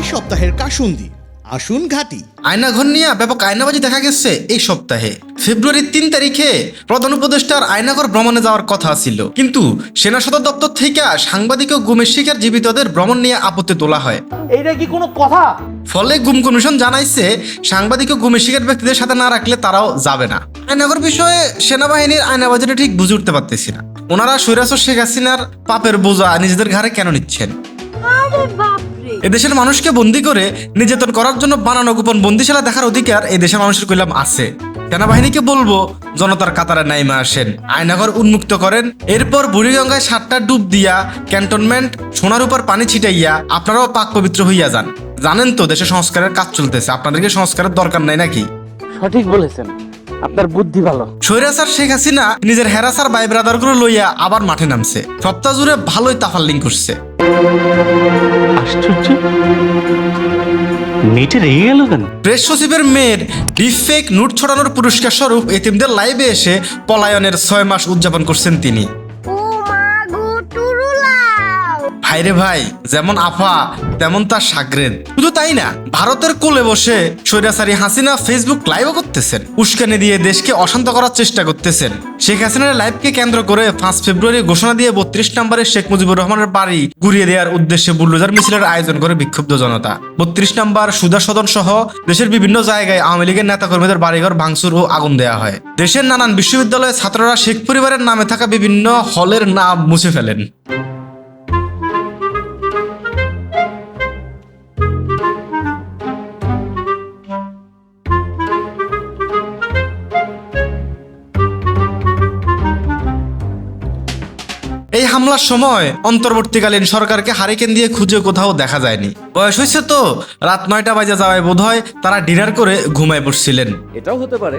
এই সপ্তাহের কাসুন্দি। আসুন ঘাটি। আয়নাঘর নিয়ে ব্যাপক আয়নাবাজি দেখা গেছে এই সপ্তাহে। ফেব্রুয়ারির তিন তারিখে প্রধান উপদেষ্টার আয়নাঘর ভ্রমণে যাওয়ার কথা ছিল। কিন্তু সেনা সদর দপ্তর থেকে সাংবাদিক ও গুমের শিকার জীবিতদের ভ্রমণ নিয়ে আপত্তি তোলা হয়। এইটা কি কোনো কথা? ফলে গুম কমিশন জানাইছে সাংবাদিক ও গুমের শিকার ব্যক্তিদের সাথে না রাখলে তারাও যাবে না। আয়নাঘর বিষয়ে সেনাবাহিনীর আয়নাবাজিটা ঠিক বুঝে উঠতে পারতেছি না। ওনারা সৈরাসর শেখ হাসিনার পাপের বোঝা নিজেদের ঘাড়ে কেন নিচ্ছেন? আরে বাপরে এদেশের মানুষকে বন্দি করে নির্যাতন করার জন্য বানানো গোপন বন্দিশালা দেখার অধিকার এই দেশের মানুষের কইলাম আছে। সেনাবাহিনীকে বলব জনতার কাতারে নাইমা আসেন। আয়নাঘর উন্মুক্ত করেন। এরপর বুড়িগঙ্গায় সাতটা ডুব দিয়া ক্যান্টনমেন্ট সোনার উপর পানি ছিটাইয়া আপনারাও পাক পবিত্র হইয়া যান। জানেন তো দেশে সংস্কারের কাজ চলতেছে। আপনাদেরকে সংস্কারের দরকার নাই নাকি? সঠিক বলেছেন। আপনার বুদ্ধি ভালো। স্বৈরাচার শেখ হাসিনা নিজের হেরাসার ভাই ব্রাদারগুলো লইয়া আবার মাঠে নামছে। সপ্তাহ জুড়ে ভালোই তাফাল্লিং করছে। আশ্চর্য। মেয়েটা রেগে গেল কেন প্রেস সচিবের মেয়ের ডিফেক নোট ছড়ানোর পুরস্কার স্বরূপ এতিমদের লাইভে এসে পলায়নের ছয় মাস উদযাপন করছেন তিনি। ও মা ভাইরে ভাই যেমন আফা তেমন তার সাগরেদ শুধু তাই না, ভারতের কোলে বসে স্বৈরাচারী হাসিনা ফেসবুক লাইভও করতেছেন। উস্কানি দিয়ে দেশকে অশান্ত করার চেষ্টা করতেছেন। শেখ হাসিনার লাইভকে কেন্দ্র করে পাঁচ ফেব্রুয়ারি ঘোষণা দিয়ে বত্রিশ নম্বরের শেখ মুজিবুর রহমানের বাড়ি ঘুরিয়ে দেওয়ার উদ্দেশ্যে বুল্ডোজার মিছিলের আয়োজন করে বিক্ষুব্ধ জনতা। বত্রিশ নম্বর সুদা সদন সহ দেশের বিভিন্ন জায়গায় আওয়ামী লীগের নেতাকর্মীদের বাড়িঘর ভাঙচুর ও আগুন দেওয়া হয়। দেশের নানান বিশ্ববিদ্যালয়ে ছাত্ররা শেখ পরিবারের নামে থাকা বিভিন্ন হলের নাম মুছে ফেলেন। হামলার সময় অন্তর্বর্তীকালীন সরকারকে হারিকেন দিয়ে খুঁজে কোথাও দেখা যায়নি। বয়স হয়েছে তো রাত নয়টা বাজে যাওয়ায় বোধ হয় তারা ডিনার করে ঘুমায় পড়ছিলেন এটাও হতে পারে।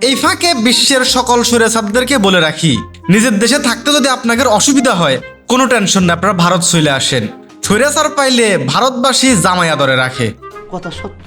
এই ফাঁকে বিশ্বের সকল সুরেসাবদেরকে বলে রাখি নিজের দেশে থাকতে যদি আপনাদের অসুবিধা হয় কোনো টেনশন না আপনারা ভারত চলে আসেন। স্বৈরাচার পাইলে ভারতবাসী জামাই আদরে রাখে। কথা সত্য।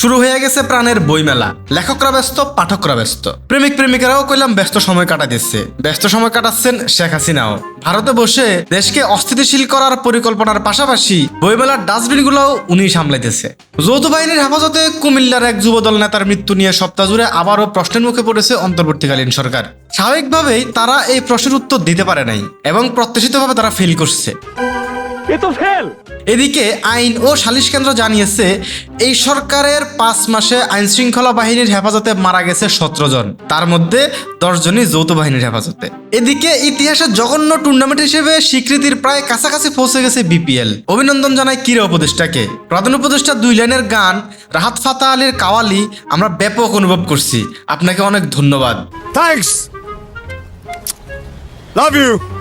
শুরু হয়ে গেছে প্রাণের বইমেলা। লেখকরা ব্যস্ত, পাঠকরা ব্যস্ত। প্রেমিক প্রেমিকারাও কইলাম, ব্যস্ত সময় কাটা দিচ্ছে ব্যস্ত সময় কাটাচ্ছেন শেখ হাসিনাও। ভারতে বসে দেশকে অস্থিতিশীল করার পরিকল্পনার পাশাপাশি বইমেলার ডাস্টবিনগুলোও উনি সামলাইতেছে। যৌথ বাহিনীর হেফাজতে কুমিল্লার এক যুবদল নেতার মৃত্যু নিয়ে সপ্তাহ জুড়ে আবারও প্রশ্নের মুখে পড়েছে অন্তর্বর্তীকালীন সরকার। স্বাভাবিকভাবেই তারা এই প্রশ্নের উত্তর দিতে পারে নাই এবং প্রত্যাশিতভাবে তারা ফেল করছে। এ তো ফেল। এদিকে আইন ও সালিশ কেন্দ্র জানিয়েছে এই সরকারের পাঁচ মাসে আইন শৃঙ্খলা বাহিনীর হেফাজতে মারা গেছে সতেরো জন। তার মধ্যে দশ জনই যৌথ বাহিনীর হেফাজতে। এদিকে ইতিহাসের জঘন্য টুর্নামেন্ট হিসেবে স্বীকৃতির প্রায় কাছাকাছি পৌঁছে গেছে বিপিএল। অভিনন্দন জানায় কিরে উপদেষ্টাকে। প্রধান উপদেষ্টা দুই লাইনের গান রাহাত ফাতা আলীর কাওয়ালি আমরা ব্যাপক অনুভব করছি। আপনাকে অনেক ধন্যবাদ। Thanks. Love you.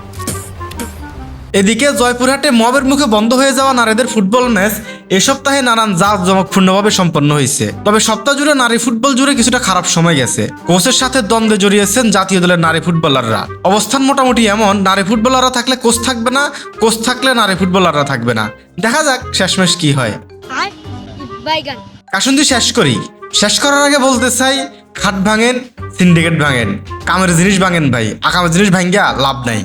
এদিকে জয়পুরহাটে মবের মুখে বন্ধ হয়ে যাওয়া নারীদের ফুটবল ম্যাচ এ সপ্তাহে নানান জাঁক জমকপূর্ণভাবে সম্পন্ন হয়েছে। তবে সপ্তাহ জুড়ে নারী ফুটবল জুড়ে কিছুটা খারাপ সময় গেছে। কোচের সাথে দ্বন্দ্বে জড়িয়েছেন জাতীয় দলের নারী ফুটবলাররা। অবস্থান মোটামুটি এমন নারী ফুটবলাররা থাকলে কোচ থাকবে না কোচ থাকলে নারী ফুটবলাররা থাকবে না। দেখা যাক শেষমেশ কি হয়। বাইগান। শেষ করি। শেষ করার আগে বলতে চাই খাট ভাঙেন সিন্ডিকেট ভাঙেন। কামের জিনিস ভাঙেন ভাই আকামের জিনিস ভাঙ্গিয়া লাভ নাই।